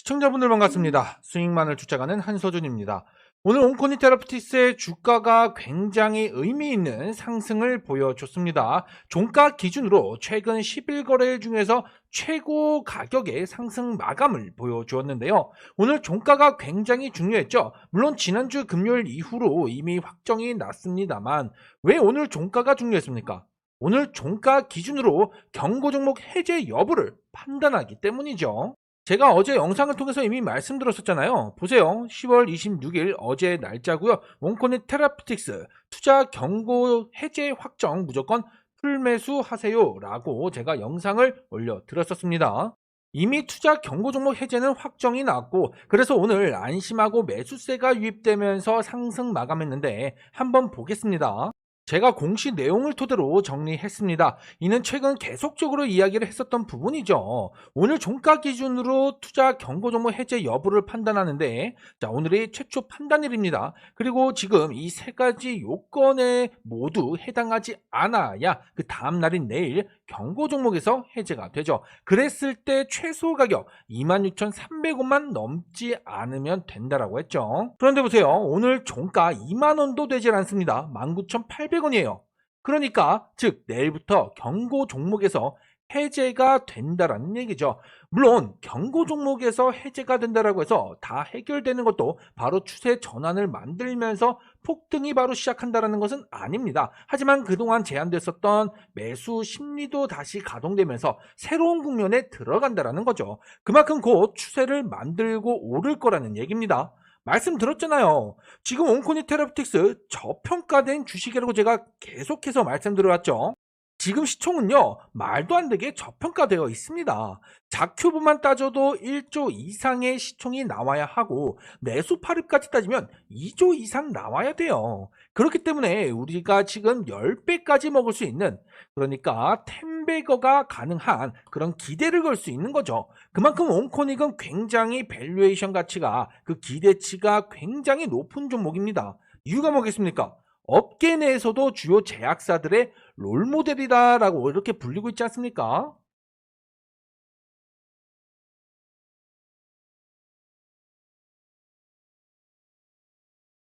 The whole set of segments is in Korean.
시청자분들 반갑습니다. 수익만을 쫓아가는 한서준입니다. 오늘 온코니 테라피틱스의 주가가 굉장히 의미 있는 상승을 보여줬습니다. 종가 기준으로 최근 10일 거래일 중에서 최고 가격의 상승 마감을 보여주었는데요. 오늘 종가가 굉장히 중요했죠. 물론 지난주 금요일 이후로 이미 확정이 났습니다만 왜 오늘 종가가 중요했습니까? 오늘 종가 기준으로 경고 종목 해제 여부를 판단하기 때문이죠. 제가 어제 영상을 통해서 이미 말씀드렸었잖아요. 보세요. 10월 26일 어제 날짜고요. 원코니 테라피틱스 투자 경고 해제 확정 무조건 풀매수 하세요 라고 제가 영상을 올려드렸었습니다. 이미 투자 경고 종목 해제는 확정이 났고 그래서 오늘 안심하고 매수세가 유입되면서 상승 마감했는데 한번 보겠습니다. 제가 공시 내용을 토대로 정리했습니다. 이는 최근 계속적으로 이야기를 했었던 부분이죠. 오늘 종가 기준으로 투자 경고 종목 해제 여부를 판단하는데 자, 오늘이 최초 판단일입니다. 그리고 지금 이 세 가지 요건에 모두 해당하지 않아야 그 다음 날인 내일 경고 종목에서 해제가 되죠. 그랬을 때 최소 가격 26,300원만 넘지 않으면 된다라고 했죠. 그런데 보세요. 오늘 종가 2만 원도 되질 않습니다. 19,800원이에요. 그러니까 즉 내일부터 경고 종목에서 해제가 된다라는 얘기죠. 물론 경고 종목에서 해제가 된다라고 해서 다 해결되는 것도 바로 추세 전환을 만들면서 폭등이 바로 시작한다라는 것은 아닙니다. 하지만 그동안 제한됐었던 매수 심리도 다시 가동되면서 새로운 국면에 들어간다라는 거죠. 그만큼 곧 추세를 만들고 오를 거라는 얘기입니다. 말씀드렸잖아요. 지금 온코니 테라피틱스 저평가된 주식이라고 제가 계속해서 말씀드려왔죠. 지금 시총은요, 말도 안 되게 저평가되어 있습니다. 자큐브만 따져도 1조 이상의 시총이 나와야 하고, 내수 팔입까지 따지면 2조 이상 나와야 돼요. 그렇기 때문에 우리가 지금 10배까지 먹을 수 있는, 그러니까 10배거가 가능한 그런 기대를 걸 수 있는 거죠. 그만큼 온코닉은 굉장히 밸류에이션 가치가, 그 기대치가 굉장히 높은 종목입니다. 이유가 뭐겠습니까? 업계 내에서도 주요 제약사들의 롤모델이다라고 이렇게 불리고 있지 않습니까?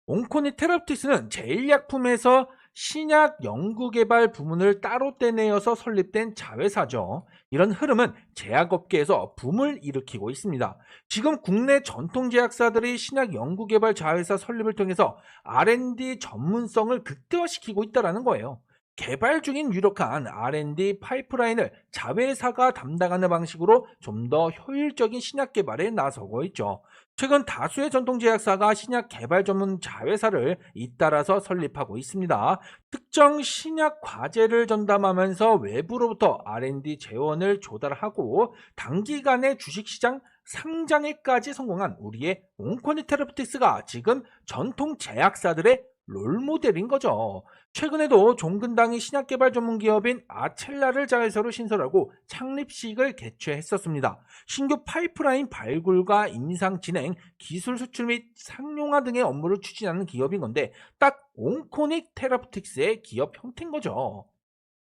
옹코니 테라피틱스는 제일약품에서 신약 연구개발 부문을 따로 떼내어서 설립된 자회사죠. 이런 흐름은 제약업계에서 붐을 일으키고 있습니다. 지금 국내 전통 제약사들이 신약 연구개발 자회사 설립을 통해서 R&D 전문성을 극대화시키고 있다는 거예요. 개발 중인 유력한 R&D 파이프라인을 자회사가 담당하는 방식으로 좀 더 효율적인 신약 개발에 나서고 있죠. 최근 다수의 전통 제약사가 신약 개발 전문 자회사를 잇따라서 설립하고 있습니다. 특정 신약 과제를 전담하면서 외부로부터 R&D 재원을 조달하고 단기간에 주식시장 상장에까지 성공한 우리의 옹코니 테라피틱스가 지금 전통 제약사들의 롤모델인 거죠. 최근에도 종근당이 신약개발 전문 기업인 아첼라를 자회사로 신설하고 창립식을 개최했었습니다. 신규 파이프라인 발굴과 임상 진행, 기술 수출 및 상용화 등의 업무를 추진하는 기업인 건데 딱 온코닉 테라프틱스의 기업 형태인 거죠.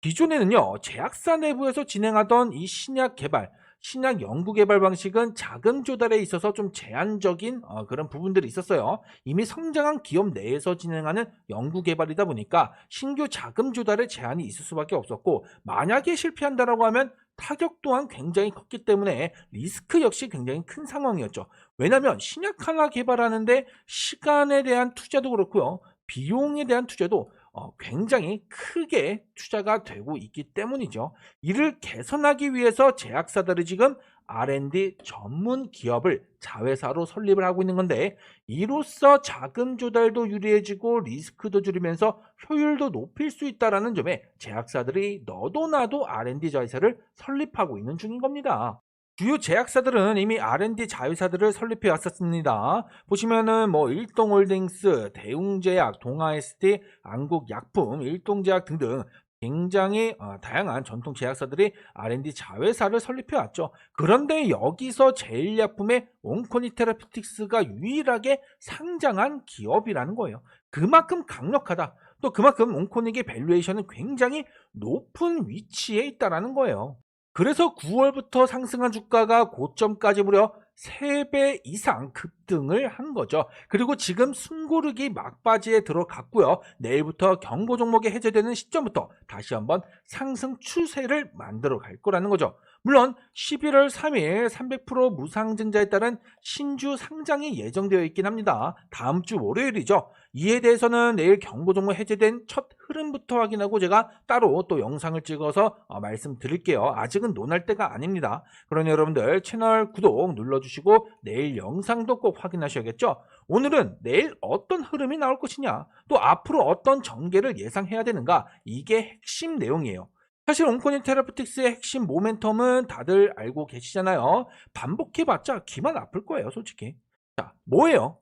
기존에는요, 제약사 내부에서 진행하던 이 신약 개발, 신약 연구 개발 방식은 자금 조달에 있어서 좀 제한적인 어, 그런 부분들이 있었어요. 이미 성장한 기업 내에서 진행하는 연구 개발이다 보니까 신규 자금 조달에 제한이 있을 수밖에 없었고 만약에 실패한다라고 하면 타격 또한 굉장히 컸기 때문에 리스크 역시 굉장히 큰 상황이었죠. 왜냐하면 신약 하나 개발하는데 시간에 대한 투자도 그렇고요. 비용에 대한 투자도 어, 굉장히 크게 투자가 되고 있기 때문이죠. 이를 개선하기 위해서 제약사들이 지금 R&D 전문 기업을 자회사로 설립을 하고 있는 건데 이로써 자금 조달도 유리해지고 리스크도 줄이면서 효율도 높일 수 있다는 점에 제약사들이 너도 나도 R&D 자회사를 설립하고 있는 중인 겁니다. 주요 제약사들은 이미 R&D 자회사들을 설립해 왔었습니다. 보시면은 뭐 일동홀딩스, 대웅제약, 동아ST, 안국약품, 일동제약 등등 굉장히 어, 다양한 전통 제약사들이 R&D 자회사를 설립해 왔죠. 그런데 여기서 제일약품의 온코니 테라피틱스가 유일하게 상장한 기업이라는 거예요. 그만큼 강력하다. 또 그만큼 온코닉의 밸류에이션은 굉장히 높은 위치에 있다라는 거예요. 그래서 9월부터 상승한 주가가 고점까지 무려 3배 이상 급등을 한 거죠. 그리고 지금 숨고르기 막바지에 들어갔고요. 내일부터 경고 종목이 해제되는 시점부터 다시 한번 상승 추세를 만들어 갈 거라는 거죠. 물론 11월 3일 300% 무상증자에 따른 신주 상장이 예정되어 있긴 합니다. 다음 주 월요일이죠. 이에 대해서는 내일 경고 종목 해제된 첫 흐름부터 확인하고 제가 따로 또 영상을 찍어서 어, 말씀드릴게요. 아직은 논할 때가 아닙니다. 그러니 여러분들 채널 구독 눌러주시고 내일 영상도 꼭 확인하셔야겠죠. 오늘은 내일 어떤 흐름이 나올 것이냐, 또 앞으로 어떤 전개를 예상해야 되는가, 이게 핵심 내용이에요. 사실 온코니 테라프틱스의 핵심 모멘텀은 다들 알고 계시잖아요. 반복해봤자 기만 아플 거예요, 솔직히. 자, 뭐예요?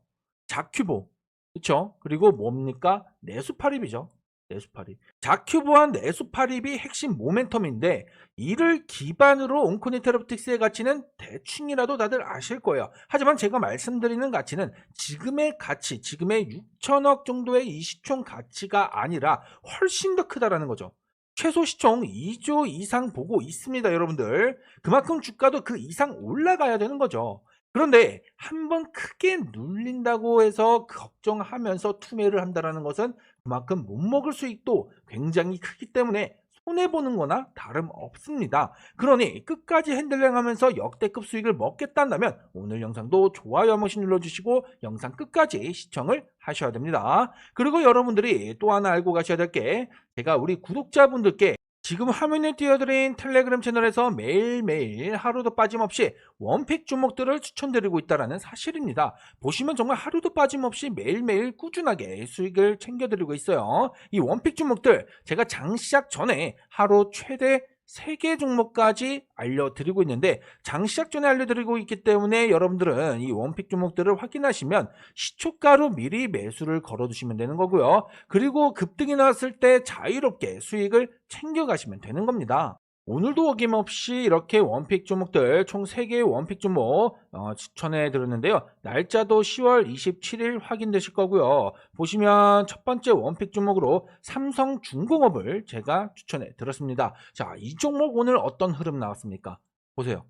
자큐보. 그쵸? 그리고 뭡니까? 내수파립이죠. 내수파립. 자큐보와 내수파립이 핵심 모멘텀인데 이를 기반으로 온코니 테라프틱스의 가치는 대충이라도 다들 아실 거예요. 하지만 제가 말씀드리는 가치는 지금의 가치, 지금의 6천억 정도의 이 시총 가치가 아니라 훨씬 더 크다라는 거죠. 최소 시총 2조 이상 보고 있습니다, 여러분들. 그만큼 주가도 그 이상 올라가야 되는 거죠. 그런데 한번 크게 눌린다고 해서 걱정하면서 투매를 한다는 것은 그만큼 못 먹을 수익도 굉장히 크기 때문에 손해보는 거나 다름없습니다. 그러니 끝까지 핸들링 하면서 역대급 수익을 먹겠다면 오늘 영상도 좋아요 한 번씩 눌러주시고 영상 끝까지 시청을 하셔야 됩니다. 그리고 여러분들이 또 하나 알고 가셔야 될 게 제가 우리 구독자분들께 지금 화면에 띄워드린 텔레그램 채널에서 매일매일 하루도 빠짐없이 원픽 종목들을 추천드리고 있다는 사실입니다. 보시면 정말 하루도 빠짐없이 매일매일 꾸준하게 수익을 챙겨드리고 있어요. 이 원픽 종목들 제가 장 시작 전에 하루 최대 3개 종목까지 알려드리고 있는데 장 시작 전에 알려드리고 있기 때문에 여러분들은 이 원픽 종목들을 확인하시면 시초가로 미리 매수를 걸어두시면 되는 거고요. 그리고 급등이 나왔을 때 자유롭게 수익을 챙겨가시면 되는 겁니다. 오늘도 어김없이 이렇게 원픽 종목들 총 3개의 원픽 종목 어, 추천해 드렸는데요. 날짜도 10월 27일 확인되실 거고요. 보시면 첫 번째 원픽 종목으로 삼성중공업을 제가 추천해 드렸습니다. 자, 이 종목 오늘 어떤 흐름 나왔습니까? 보세요.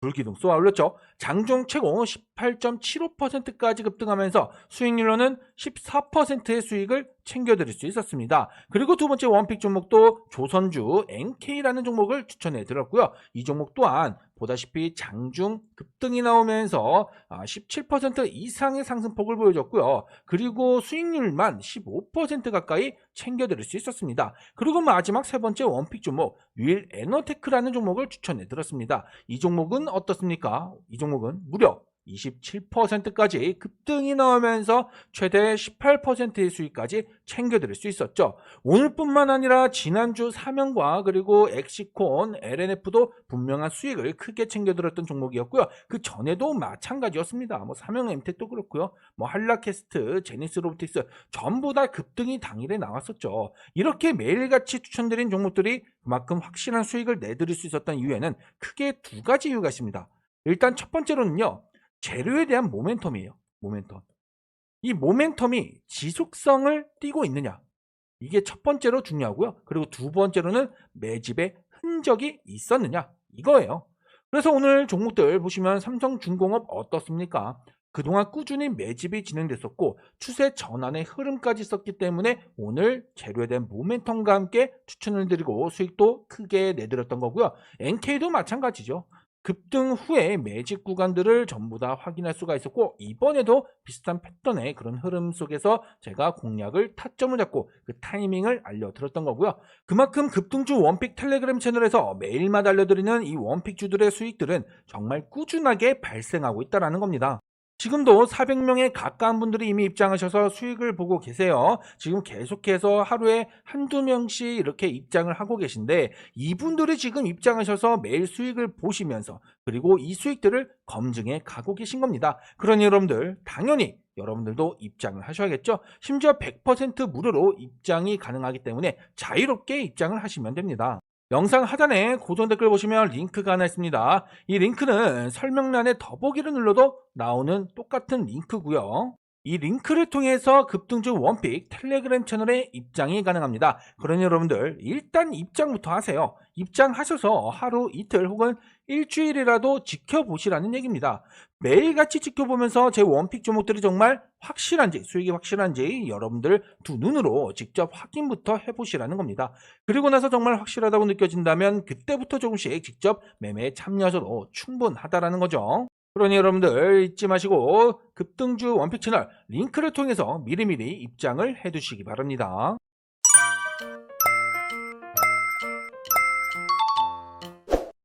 불기둥 쏘아 올렸죠. 장중 최고 18.75%까지 급등하면서 수익률로는 14%의 수익을 챙겨드릴 수 있었습니다. 그리고 두 번째 원픽 종목도 조선주 NK라는 종목을 추천해 드렸고요. 이 종목 또한 보다시피 장중 급등이 나오면서 17% 이상의 상승폭을 보여줬고요. 그리고 수익률만 15% 가까이 챙겨드릴 수 있었습니다. 그리고 마지막 세 번째 원픽 종목 유일 에너테크라는 종목을 추천해 드렸습니다. 이 종목은 어떻습니까? 이 종목은 무려 27%까지 급등이 나오면서 최대 18%의 수익까지 챙겨드릴 수 있었죠. 오늘뿐만 아니라 지난주 사명과 그리고 엑시콘, LNF도 분명한 수익을 크게 챙겨드렸던 종목이었고요. 그 전에도 마찬가지였습니다. 뭐 사명 엠텍도 그렇고요. 뭐 한라캐스트, 제니스 로보틱스 전부 다 급등이 당일에 나왔었죠. 이렇게 매일같이 추천드린 종목들이 그만큼 확실한 수익을 내드릴 수 있었던 이유에는 크게 두 가지 이유가 있습니다. 일단 첫 번째로는요. 재료에 대한 모멘텀이에요. 모멘텀. 이 모멘텀이 지속성을 띠고 있느냐. 이게 첫 번째로 중요하고요. 그리고 두 번째로는 매집의 흔적이 있었느냐. 이거예요. 그래서 오늘 종목들 보시면 삼성중공업 어떻습니까? 그동안 꾸준히 매집이 진행됐었고 추세 전환의 흐름까지 있었기 때문에 오늘 재료에 대한 모멘텀과 함께 추천을 드리고 수익도 크게 내드렸던 거고요. NK도 마찬가지죠. 급등 후에 매집 구간들을 전부 다 확인할 수가 있었고 이번에도 비슷한 패턴의 그런 흐름 속에서 제가 공략을 타점을 잡고 그 타이밍을 알려드렸던 거고요. 그만큼 급등주 원픽 텔레그램 채널에서 매일마다 알려드리는 이 원픽주들의 수익들은 정말 꾸준하게 발생하고 있다는 겁니다. 지금도 400명에 가까운 분들이 이미 입장하셔서 수익을 보고 계세요. 지금 계속해서 하루에 한두 명씩 이렇게 입장을 하고 계신데 이분들이 지금 입장하셔서 매일 수익을 보시면서 그리고 이 수익들을 검증해 가고 계신 겁니다. 그러니 여러분들 당연히 여러분들도 입장을 하셔야겠죠. 심지어 100% 무료로 입장이 가능하기 때문에 자유롭게 입장을 하시면 됩니다. 영상 하단에 고정 댓글 보시면 링크가 하나 있습니다. 이 링크는 설명란에 더보기를 눌러도 나오는 똑같은 링크고요. 이 링크를 통해서 급등주 원픽 텔레그램 채널에 입장이 가능합니다. 그러니 여러분들 일단 입장부터 하세요. 입장하셔서 하루 이틀 혹은 일주일이라도 지켜보시라는 얘기입니다. 매일같이 지켜보면서 제 원픽 종목들이 정말 확실한지 수익이 확실한지 여러분들 두 눈으로 직접 확인부터 해보시라는 겁니다. 그리고 나서 정말 확실하다고 느껴진다면 그때부터 조금씩 직접 매매에 참여하셔도 충분하다라는 거죠. 그러니 여러분들 잊지 마시고 급등주 원픽 채널 링크를 통해서 미리미리 입장을 해두시기 바랍니다.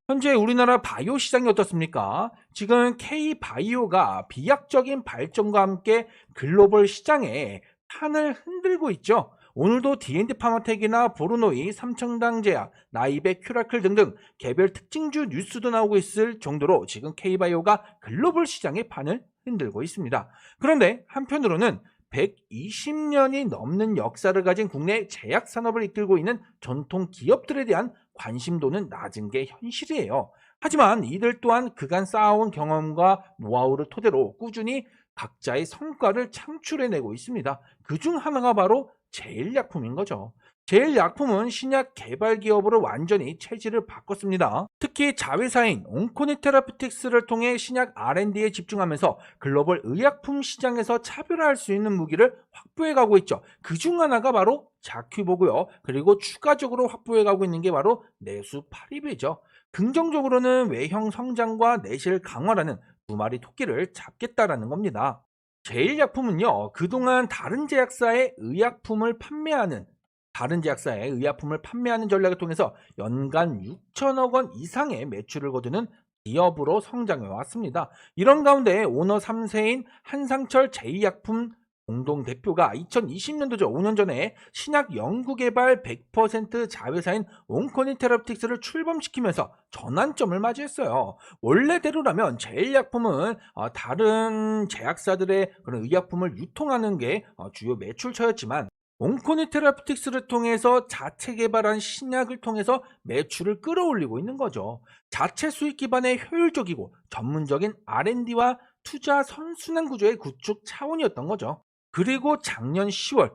현재 우리나라 바이오 시장이 어떻습니까? 지금 K바이오가 비약적인 발전과 함께 글로벌 시장에 판을 흔들고 있죠. 오늘도 D&D 파마텍이나 보르노이, 삼청당제약, 나이베, 큐라클 등등 개별 특징주 뉴스도 나오고 있을 정도로 지금 K바이오가 글로벌 시장의 판을 흔들고 있습니다. 그런데 한편으로는 120년이 넘는 역사를 가진 국내 제약 산업을 이끌고 있는 전통 기업들에 대한 관심도는 낮은 게 현실이에요. 하지만 이들 또한 그간 쌓아온 경험과 노하우를 토대로 꾸준히 각자의 성과를 창출해내고 있습니다. 그 중 하나가 바로 제일약품인 거죠. 제일약품은 신약 개발 기업으로 완전히 체질을 바꿨습니다. 특히 자회사인 온코니 테라피틱스를 통해 신약 R&D에 집중하면서 글로벌 의약품 시장에서 차별화할 수 있는 무기를 확보해 가고 있죠. 그 중 하나가 바로 자큐보고요. 그리고 추가적으로 확보해 가고 있는 게 바로 내수 파리베죠. 긍정적으로는 외형 성장과 내실 강화라는 두 마리 토끼를 잡겠다라는 겁니다. 제일약품은요, 그동안 다른 제약사의 의약품을 판매하는 다른 제약사의 의약품을 판매하는 전략을 통해서 연간 6천억 원 이상의 매출을 거두는 기업으로 성장해 왔습니다. 이런 가운데 오너 3세인 한상철 제2약품 공동 대표가 2020년도죠. 5년 전에 신약 연구개발 100% 자회사인 온코니 테라피틱스를 출범시키면서 전환점을 맞이했어요. 원래대로라면 제일약품은 어, 다른 제약사들의 그런 의약품을 유통하는 게 어, 주요 매출처였지만 온코니 테라피틱스를 통해서 자체 개발한 신약을 통해서 매출을 끌어올리고 있는 거죠. 자체 수익 기반의 효율적이고 전문적인 R&D와 투자 선순환 구조의 구축 차원이었던 거죠. 그리고 작년 10월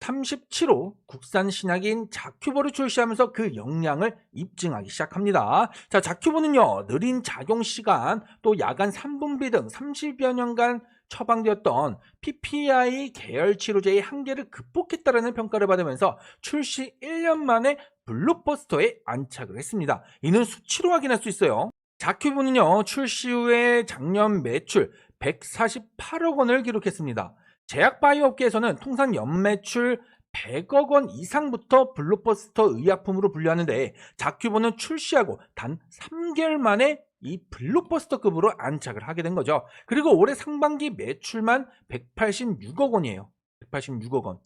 37호 국산 신약인 자큐보를 출시하면서 그 역량을 입증하기 시작합니다. 자, 자큐보는요, 느린 작용 시간, 또 야간 3분비 등 30여 년간 처방되었던 PPI 계열 치료제의 한계를 극복했다라는 평가를 받으면서 출시 1년 만에 블록버스터에 안착을 했습니다. 이는 수치로 확인할 수 있어요. 자큐보는요, 출시 후에 작년 매출 148억 원을 기록했습니다. 제약 바이오 업계에서는 통상 연매출 100억 원 이상부터 블록버스터 의약품으로 분류하는데 자큐보는 출시하고 단 3개월 만에 이 블록버스터급으로 안착을 하게 된 거죠. 그리고 올해 상반기 매출만 186억 원이에요. 186억 원.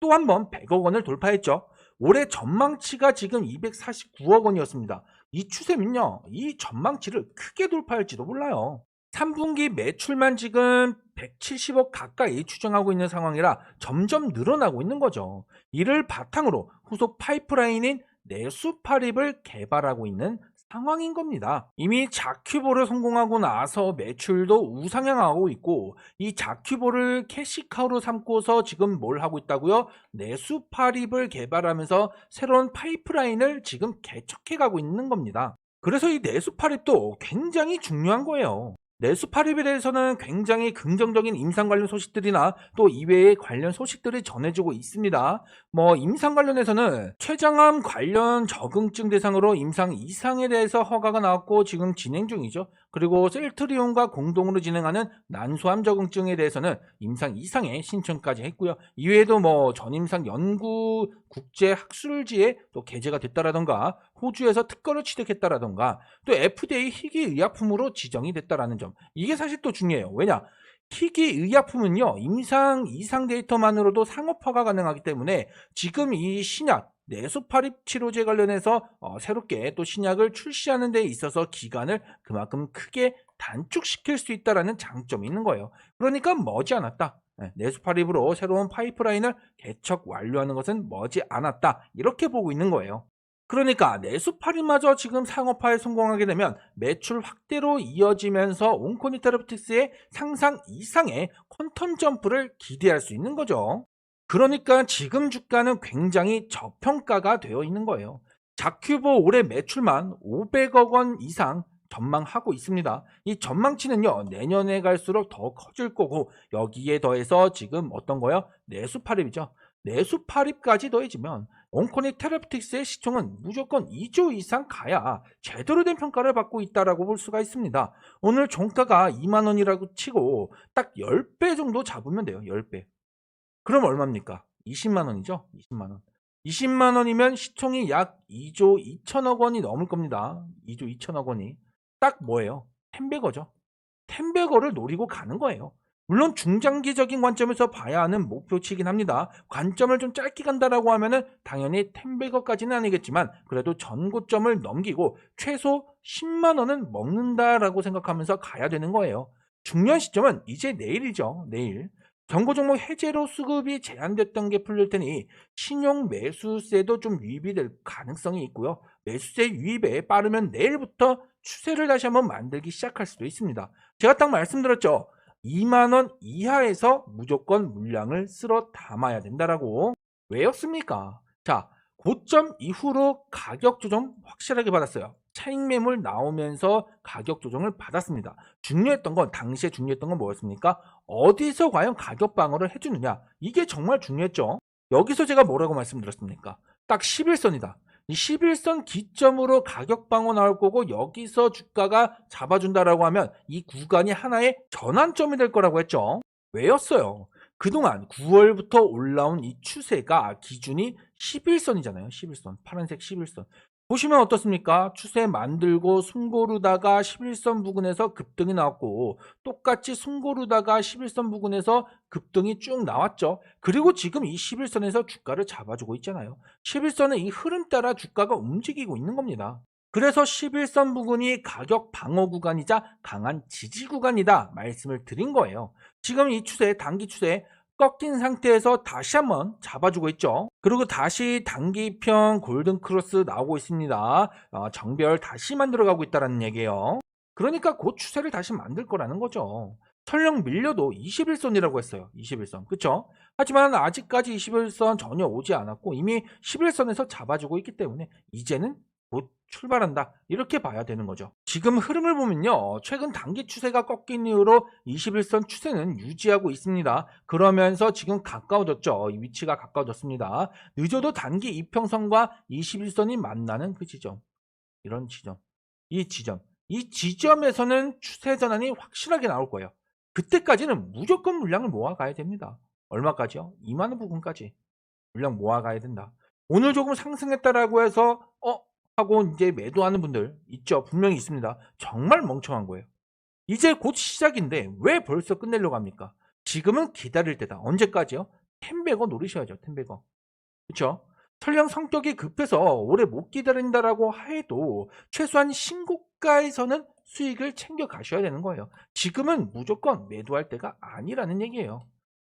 또 한 번 100억 원을 돌파했죠. 올해 전망치가 지금 249억 원이었습니다. 이 추세면요. 이 전망치를 크게 돌파할지도 몰라요. 3분기 매출만 지금 170억 가까이 추정하고 있는 상황이라 점점 늘어나고 있는 거죠. 이를 바탕으로 후속 파이프라인인 내수 파립을 개발하고 있는 상황인 겁니다. 이미 자큐보를 성공하고 나서 매출도 우상향하고 있고 이 자큐보를 캐시카우로 삼고서 지금 뭘 하고 있다고요? 내수 파립을 개발하면서 새로운 파이프라인을 지금 개척해 가고 있는 겁니다. 그래서 이 내수 파립도 굉장히 중요한 거예요. 내수파립에 대해서는 굉장히 긍정적인 임상 관련 소식들이나 또 이외의 관련 소식들이 전해지고 있습니다. 뭐 임상 관련해서는 췌장암 관련 적응증 대상으로 임상 이상에 대해서 허가가 나왔고 지금 진행 중이죠. 그리고 셀트리온과 공동으로 진행하는 난소암 적응증에 대해서는 임상 이상의 신청까지 했고요. 이외에도 뭐 전임상 연구 국제 학술지에 또 게재가 됐다라던가 호주에서 특허를 취득했다라던가 또 FDA 희귀 의약품으로 지정이 됐다라는 점 이게 사실 또 중요해요. 왜냐? 희귀 의약품은요 임상 이상 데이터만으로도 상업화가 가능하기 때문에 지금 이 신약 내수파립 치료제 관련해서 어, 새롭게 또 신약을 출시하는 데 있어서 기간을 그만큼 크게 단축시킬 수 있다라는 장점이 있는 거예요. 그러니까 머지않았다. 네, 내수파립으로 새로운 파이프라인을 개척 완료하는 것은 머지 않았다. 이렇게 보고 있는 거예요. 그러니까 내수팔이마저 지금 상업화에 성공하게 되면 매출 확대로 이어지면서 온코니 테라피틱스의 상상 이상의 퀀텀 점프를 기대할 수 있는 거죠. 그러니까 지금 주가는 굉장히 저평가가 되어 있는 거예요. 자큐보 올해 매출만 500억 원 이상 전망하고 있습니다. 이 전망치는요, 내년에 갈수록 더 커질 거고, 여기에 더해서 지금 어떤 거요? 내수팔입이죠. 내수팔입까지 더해지면, 온코니 테라피틱스의 시총은 무조건 2조 이상 가야 제대로 된 평가를 받고 있다라고 볼 수가 있습니다. 오늘 종가가 2만원이라고 치고, 딱 10배 정도 잡으면 돼요, 10배. 그럼 얼마입니까? 20만 원이죠? 20만 원. 20만 원이면 시총이 약 2조 2천억 원이 넘을 겁니다. 2조 2천억 원이. 딱 뭐예요? 템베거죠. 템베거를 노리고 가는 거예요. 물론 중장기적인 관점에서 봐야 하는 목표치이긴 합니다. 관점을 좀 짧게 간다라고 하면은 당연히 템베거까지는 아니겠지만 그래도 전고점을 넘기고 최소 10만 원은 먹는다라고 생각하면서 가야 되는 거예요. 중요한 시점은 이제 내일이죠. 내일. 경고 종목 해제로 수급이 제한됐던 게 풀릴 테니 신용 매수세도 좀 유입이 될 가능성이 있고요. 매수세 유입에 빠르면 내일부터 추세를 다시 한번 만들기 시작할 수도 있습니다. 제가 딱 말씀드렸죠. 2만원 이하에서 무조건 물량을 쓸어 담아야 된다라고. 왜였습니까? 자, 고점 이후로 가격 조정 확실하게 받았어요. 차익 매물 나오면서 가격 조정을 받았습니다. 중요했던 건 당시에 중요했던 건 뭐였습니까? 어디서 과연 가격 방어를 해주느냐 이게 정말 중요했죠. 여기서 제가 뭐라고 말씀드렸습니까? 딱 11선이다. 이 11선 기점으로 가격 방어 나올 거고 여기서 주가가 잡아준다라고 하면 이 구간이 하나의 전환점이 될 거라고 했죠. 왜였어요? 그동안 9월부터 올라온 이 추세가 기준이 11선이잖아요. 11선. 파란색 11선. 보시면 어떻습니까? 추세 만들고 숨고르다가 11선 부근에서 급등이 나왔고 똑같이 숨고르다가 11선 부근에서 급등이 쭉 나왔죠. 그리고 지금 이 11선에서 주가를 잡아주고 있잖아요. 11선은 이 흐름 따라 주가가 움직이고 있는 겁니다. 그래서 11선 부근이 가격 방어 구간이자 강한 지지 구간이다 말씀을 드린 거예요. 지금 이 추세, 단기 추세 꺾인 상태에서 다시 한번 잡아주고 있죠. 그리고 다시 단기평 골든 크로스 나오고 있습니다. 어, 정별 다시 만들어가고 있다는 얘기예요. 그러니까 곧 추세를 다시 만들 거라는 거죠. 설령 밀려도 21선이라고 했어요. 21선. 그쵸? 하지만 아직까지 21선 전혀 오지 않았고 이미 11선에서 잡아주고 있기 때문에 이제는 곧 출발한다. 이렇게 봐야 되는 거죠. 지금 흐름을 보면요. 최근 단기 추세가 꺾인 이후로 21선 추세는 유지하고 있습니다. 그러면서 지금 가까워졌죠. 이 위치가 가까워졌습니다. 늦어도 단기 이평선과 21선이 만나는 그 지점. 이런 지점. 이 지점. 이 지점에서는 추세 전환이 확실하게 나올 거예요. 그때까지는 무조건 물량을 모아가야 됩니다. 얼마까지요? 2만원 부분까지 물량 모아가야 된다. 오늘 조금 상승했다라고 해서 어 하고 이제 매도하는 분들 있죠. 분명히 있습니다. 정말 멍청한 거예요. 이제 곧 시작인데 왜 벌써 끝내려고 합니까? 지금은 기다릴 때다. 언제까지요? 텐베거 노리셔야죠. 텐베거. 그렇죠? 설령 성격이 급해서 오래 못 기다린다라고 해도 최소한 신고가에서는 수익을 챙겨 가셔야 되는 거예요. 지금은 무조건 매도할 때가 아니라는 얘기예요.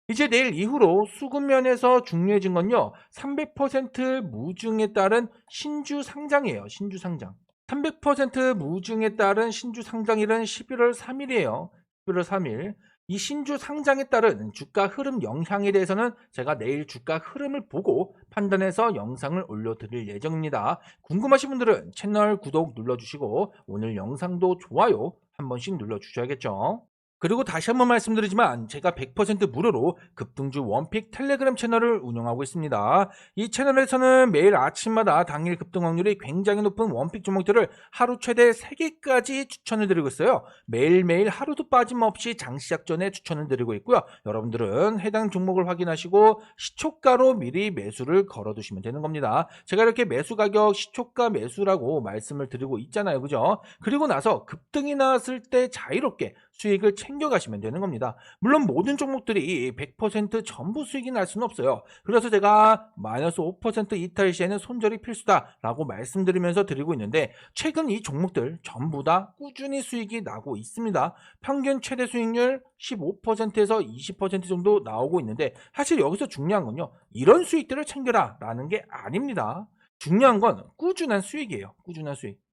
이제 내일 이후로 수급면에서 중요해진 건요. 300% 무증에 따른 신주 상장이에요. 신주 상장. 300% 무증에 따른 신주 상장일은 11월 3일이에요. 11월 3일. 이 신주 상장에 따른 주가 흐름 영향에 대해서는 제가 내일 주가 흐름을 보고 판단해서 영상을 올려드릴 예정입니다. 궁금하신 분들은 채널 구독 눌러주시고 오늘 영상도 좋아요 한 번씩 눌러주셔야겠죠. 그리고 다시 한번 말씀드리지만 제가 100% 무료로 급등주 원픽 텔레그램 채널을 운영하고 있습니다. 이 채널에서는 매일 아침마다 당일 급등 확률이 굉장히 높은 원픽 종목들을 하루 최대 3개까지 추천을 드리고 있어요. 매일매일 하루도 빠짐없이 장 시작 전에 추천을 드리고 있고요. 여러분들은 해당 종목을 확인하시고 시초가로 미리 매수를 걸어두시면 되는 겁니다. 제가 이렇게 매수 가격 시초가 매수라고 말씀을 드리고 있잖아요. 그죠? 그리고 나서 급등이 나왔을 때 자유롭게 수익을 챙겨가시면 되는 겁니다. 물론 모든 종목들이 100% 전부 수익이 날 수는 없어요. 그래서 제가 마이너스 5% 이탈 시에는 손절이 필수다라고 말씀드리면서 드리고 있는데 최근 이 종목들 전부 다 꾸준히 수익이 나고 있습니다. 평균 최대 수익률 15%에서 20% 정도 나오고 있는데 사실 여기서 중요한 건요. 이런 수익들을 챙겨라 라는 게 아닙니다. 중요한 건 꾸준한 수익이에요. 꾸준한 수익.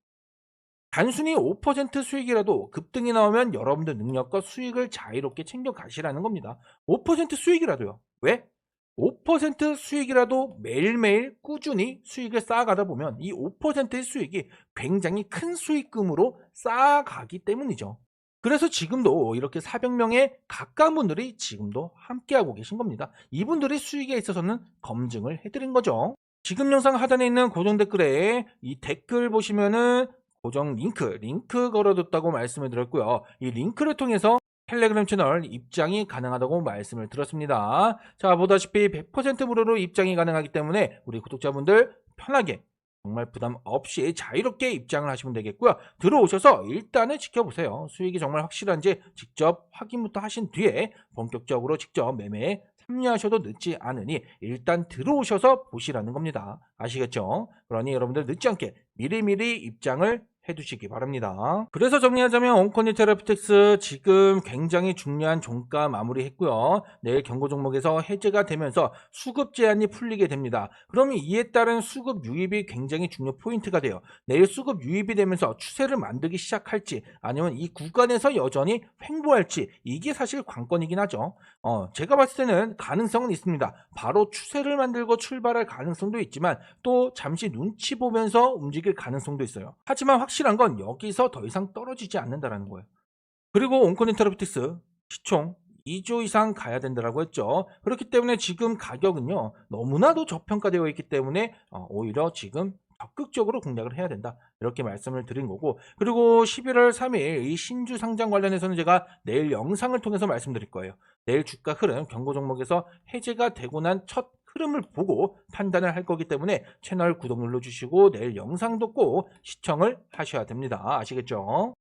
단순히 5% 수익이라도 급등이 나오면 여러분들 능력과 수익을 자유롭게 챙겨 가시라는 겁니다. 5% 수익이라도요. 왜? 5% 수익이라도 매일매일 꾸준히 수익을 쌓아가다 보면 이 5%의 수익이 굉장히 큰 수익금으로 쌓아가기 때문이죠. 그래서 지금도 이렇게 400명의 가까운 분들이 지금도 함께하고 계신 겁니다. 이분들의 수익에 있어서는 검증을 해드린 거죠. 지금 영상 하단에 있는 고정 댓글에 이 댓글 보시면은 고정 링크, 링크 걸어뒀다고 말씀을 드렸고요. 이 링크를 통해서 텔레그램 채널 입장이 가능하다고 말씀을 드렸습니다. 자, 보다시피 100% 무료로 입장이 가능하기 때문에 우리 구독자분들 편하게 정말 부담 없이 자유롭게 입장을 하시면 되겠고요. 들어오셔서 일단은 지켜보세요. 수익이 정말 확실한지 직접 확인부터 하신 뒤에 본격적으로 직접 매매에 참여하셔도 늦지 않으니 일단 들어오셔서 보시라는 겁니다. 아시겠죠? 그러니 여러분들 늦지 않게 미리미리 입장을 해두시기 바랍니다. 그래서 정리하자면 온코니 테라피텍스 지금 굉장히 중요한 종가 마무리했고요. 내일 경고 종목에서 해제가 되면서 수급 제한이 풀리게 됩니다. 그러면 이에 따른 수급 유입이 굉장히 중요 포인트가 돼요. 내일 수급 유입이 되면서 추세를 만들기 시작할지 아니면 이 구간에서 여전히 횡보할지 이게 사실 관건이긴 하죠. 어, 제가 봤을 때는 가능성은 있습니다. 바로 추세를 만들고 출발할 가능성도 있지만 또 잠시 눈치 보면서 움직일 가능성도 있어요. 하지만 확 실한 건 여기서 더 이상 떨어지지 않는다라는 거예요. 그리고 온코니 테라피틱스 시총 2조 이상 가야 된다라고 했죠. 그렇기 때문에 지금 가격은요 너무나도 저평가되어 있기 때문에 어, 오히려 지금 적극적으로 공략을 해야 된다. 이렇게 말씀을 드린 거고 그리고 11월 3일 이 신주 상장 관련해서는 제가 내일 영상을 통해서 말씀드릴 거예요. 내일 주가 흐름 경고 종목에서 해제가 되고 난첫 흐름을 보고 판단을 할 거기 때문에 채널 구독 눌러주시고 내일 영상도 꼭 시청을 하셔야 됩니다. 아시겠죠?